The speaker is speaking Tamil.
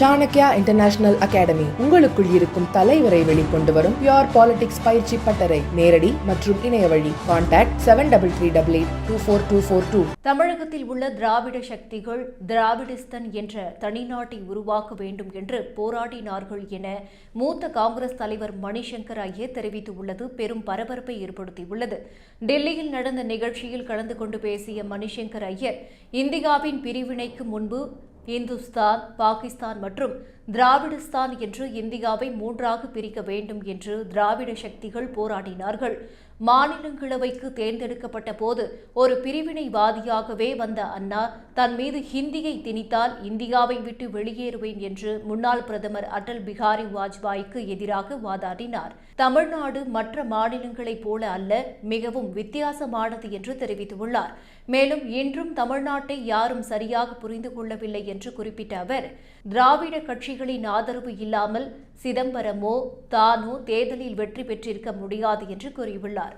சாணக்யா இன்டர்நேஷனல் அகாடமி உங்களுக்குள் இருக்கும் தலைவரை வெளிக்கொண்டு வரும் பியோர் பாலிடிக்ஸ் பயிற்சி பட்டறை. நேரடி மற்றும் இணைய வழி. Contact seven double three double eight two four two four two தமிழகத்தில் உள்ள திராவிட சக்திகள் திராவிடஸ்தன் என்ற தனிநாட்டை உருவாக்க வேண்டும் என்று போராடினார்கள் என மூத்த காங்கிரஸ் தலைவர் மணிசங்கர் ஐயர் தெரிவித்துள்ளது. பெரும் பரபரப்பை ஏற்படுத்தியுள்ளது. டெல்லியில் நடந்த நிகழ்ச்சியில் கலந்து கொண்டு பேசிய மணிசங்கர் ஐயர் இந்தியாவின் பிரிவினைக்கு முன்பு இந்துஸ்தான் பாகிஸ்தான் மற்றும் திராவிடஸ்தான் என்று இந்தியாவை மூன்றாக பிரிக்க வேண்டும் என்று திராவிட சக்திகள் போராடினார்கள். மாநிலங்களவைக்கு தேர்ந்தெடுக்கப்பட்ட போது ஒரு பிரிவினைவாதியாகவே வந்த அண்ணா தன் மீது ஹிந்தியை திணித்தால் இந்தியாவை விட்டு வெளியேறுவேன் என்று முன்னாள் பிரதமர் அடல் பிகாரி வாஜ்பாய்க்கு எதிராக வாதாடினார். தமிழ்நாடு மற்ற மாநிலங்களைப் போல அல்ல மிகவும் வித்தியாசமானது என்று தெரிவித்துள்ளார். மேலும் இன்றும் தமிழ்நாட்டை யாரும் சரியாக புரிந்து கொள்ளவில்லை என்று குறிப்பிட்ட அவர் திராவிட கட்சிகளின் ஆதரவு இல்லாமல் சிதம்பரமோ தானோ தேர்தலில் வெற்றி பெற்றிருக்க முடியாது என்று கூறியுள்ளார்.